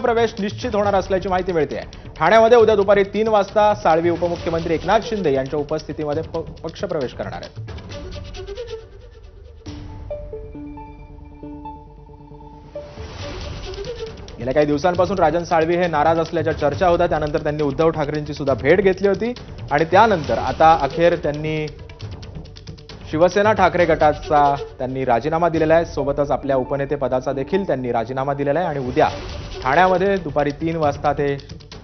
प्रवेश निश्चित होणार असल्याची माहिती मिळते. आहे ठाण्यामध्ये उद्या दुपारी तीन वाजता साळवी उपमुख्यमंत्री एकनाथ शिंदे यांच्या उपस्थितीमध्ये पक्षप्रवेश करणार आहेत गेल्या काही दिवसांपासून राजन साळवी हे नाराज असल्याच्या चर्चा होत्या. त्यानंतर त्यांनी उद्धव ठाकरेंची सुद्धा भेट घेतली होती. आणि त्यानंतर आता अखेर त्यांनी शिवसेना ठाकरे गटाचा त्यांनी राजीनामा दिलेला आहे. सोबतच आपल्या उपनेते पदाचा देखील त्यांनी राजीनामा दिलेला आहे. आणि उद्या ठाण्यामध्ये दुपारी तीन वाजता ते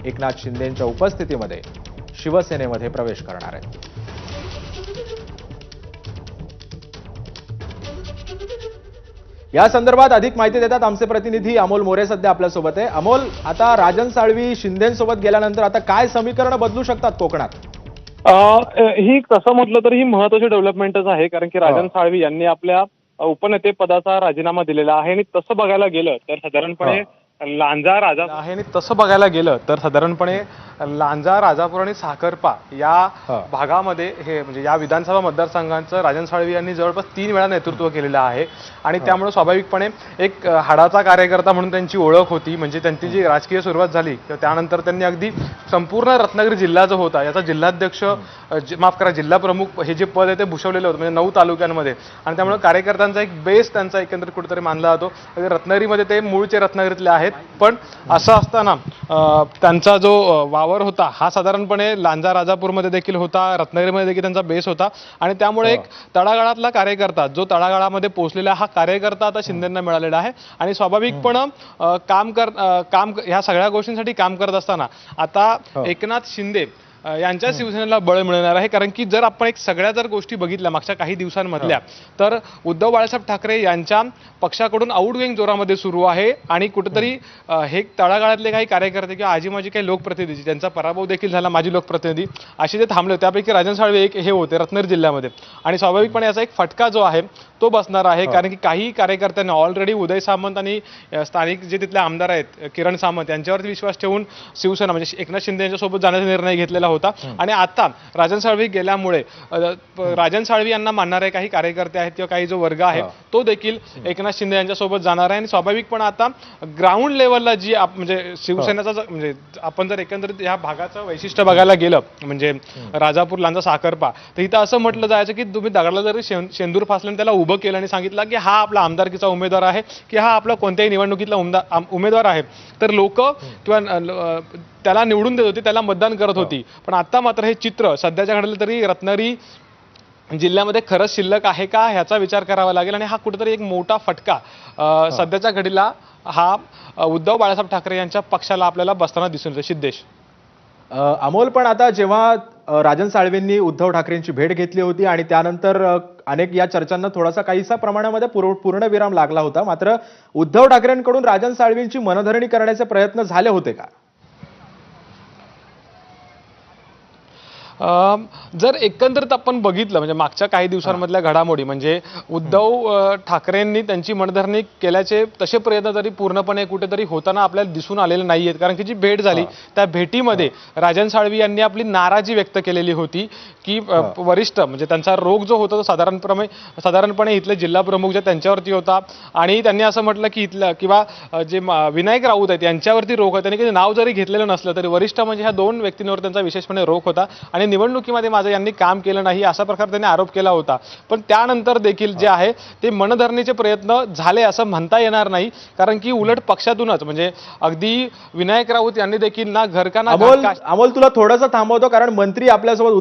एकनाथ शिंदेंच्या उपस्थितीमध्ये शिवसेनेमध्ये प्रवेश करणार आहेत. या संदर्भात अधिक माहिती देतात आमचे प्रतिनिधी अमोल मोरे सध्या आपल्यासोबत आहे. अमोल आता राजन साळवी शिंदेसोबत गेल्यानंतर आता काय समीकरण बदलू शकतात कोकणात? ही तसं म्हटलं तर ही महत्वाची डेव्हलपमेंटच आहे कारण की राजन. साळवी यांनी आपल्या उपनेते पदाचा राजीनामा दिलेला आहे. आणि तसं बघायला गेलं तर साधारणपणे लांजा राजा आहे आणि तसं बघायला गेलं तर साधारणपणे लांजा राजापूर आणि साखरपा या. भागामध्ये हे म्हणजे या विधानसभा मतदारसंघाचं राजन साळवी यांनी जवळपास तीन वेळा नेतृत्व केलेलं आहे. आणि त्यामुळे स्वाभाविकपणे एक हाडाचा कार्यकर्ता म्हणून त्यांची ओळख होती. म्हणजे त्यांची जी राजकीय सुरुवात झाली तर त्यानंतर त्यांनी अगदी संपूर्ण रत्नागिरी जिल्हा जो होता याचा जिल्हाध्यक्ष माफ करा जिल्हा प्रमुख हे जे पद आहे ते भूषवलेलं होतं म्हणजे नऊ तालुक्यांमध्ये. आणि त्यामुळे कार्यकर्त्यांचा एक बेस त्यांचा एकंदरीत कुठेतरी मानला जातो. रत्नागिरीमध्ये ते मूळचे रत्नागिरीतले आहेत. पण असं असताना त्यांचा जो वावर होता हा साधारणपणे लांजा राजापूरमध्ये देखील होता रत्नागिरीमध्ये देखील त्यांचा बेस होता. आणि त्यामुळे एक तळागाळातला कार्यकर्ता जो तळागाळामध्ये पोहोचलेला हा कार्यकर्ता आता शिंदेना मिळालेला आहे. आणि स्वाभाविकपणे काम कर काम ह्या सगळ्या गोष्टींसाठी काम करत असताना आता हो. एकनाथ शिंदे यांच्या शिवसेनेला बळ मिळणार आहे. कारण की जर आपण एक सगळ्या जर गोष्टी बघितल्या मागच्या काही दिवसांमधल्या तर उद्धव बाळासाहेब ठाकरे यांच्या पक्षाकडून आउटगोईंग जोरामध्ये सुरू आहे. आणि कुठेतरी हे तळागाळातले काही कार्यकर्ते किंवा आजी माझी काही लोकप्रतिनिधी ज्यांचा पराभव देखील झाला माजी लोकप्रतिनिधी असे जे थांबले होते. त्यापैकी राजन साळवे एक हे होते रत्नागिरी जिल्ह्यामध्ये. आणि स्वाभाविकपणे याचा एक फटका जो आहे तो बसणार आहे. कारण की काही कार्यकर्त्यांनी ऑलरेडी उदय सामंत आणि स्थानिक जे तिथले आमदार आहेत किरण सामंत यांच्यावरती विश्वास ठेवून शिवसेना म्हणजे एकनाथ शिंदे यांच्यासोबत जाण्याचा निर्णय घेतलेला होता. आणि आता राजन साळवी गेल्यामुळे राजन साळवी यांना मानणारे काही कार्यकर्ते आहेत किंवा काही जो वर्ग आहे. तो देखील एकनाथ शिंदे यांच्यासोबत जाणार आहे. आणि स्वाभाविकपणे आता ग्राउंड लेवलला जी आप- म्हणजे शिवसेनेचा म्हणजे आपण जर एकंदरीत ह्या भागाचं वैशिष्ट्य बघायला गेलं म्हणजे राजापूर लांजा साखरपा तर इथं असं म्हटलं जायचं की तुम्ही दगडाला जरी शेंदूर फासलं आणि त्याला उभं केलं आणि सांगितलं की हा आपला आमदारकीचा उमेदवार आहे की हा आपला कोणत्याही निवडणुकीतला उमेदवार आहे तर लोक किंवा त्याला निवडून देत होती त्याला मतदान करत होती. पण आता मात्र हे चित्र सध्याच्या घडलं तरी रत्नागिरी जिल्ह्यामध्ये खरंच शिल्लक आहे का ह्याचा विचार करावा लागेल? आणि हा कुठेतरी एक मोठा फटका सध्याच्या घडीला हा उद्धव बाळासाहेब ठाकरे यांच्या पक्षाला आपल्याला बसताना दिसून येतो. सिद्धेश. अमोल पण आता जेव्हा राजन साळवेंनी उद्धव ठाकरेंची भेट घेतली होती आणि त्यानंतर अनेक या चर्चांना थोडासा काहीसा प्रमाणामध्ये पूर्ण पूर्णविराम लागला होता. मात्र उद्धव ठाकरेंकडून राजन साळवींची मनधरणी करण्याचे प्रयत्न झाले होते का? जर एकंदरीत आपण बघितलं म्हणजे मागच्या काही दिवसांमधल्या घडामोडी म्हणजे उद्धव ठाकरेंनी त्यांची मनधरणी केल्याचे तसे प्रयत्न तरी पूर्णपणे कुठेतरी होताना आपल्याला दिसून आलेले नाहीयेत. कारण की जी भेट झाली त्या भेटीमध्ये राजन साळवी यांनी आपली नाराजी व्यक्त केलेली होती की वरिष्ठ म्हणजे त्यांचा रोग जो होता तो साधारणपणे साधारणपणे इथले जिल्हा प्रमुख जे त्यांच्यावरती होता आणि त्यांनी असं म्हटलं की इथलं किंवा जे विनायक राऊत आहेत यांच्यावरती रोग आहे त्यांनी कधी नाव जरी घेतलेलं नसलं तरी वरिष्ठ म्हणजे ह्या दोन व्यक्तींवर त्यांचा विशेषपणे रोग होता आणि निवडणुकीमध्ये माझं यांनी काम केलं नाही असा प्रकार त्यांनी आरोप केला होता. पण त्यानंतर देखील जे आहे ते मनधरणीचे प्रयत्न झाले असं म्हणता येणार नाही कारण की उलट पक्षातूनच म्हणजे अगदी विनायक राऊत यांनी देखील ना घर का ना घाट अमोल का- अमोल तुला थोडंसं थांबवतो कारण मंत्री आपल्यासोबत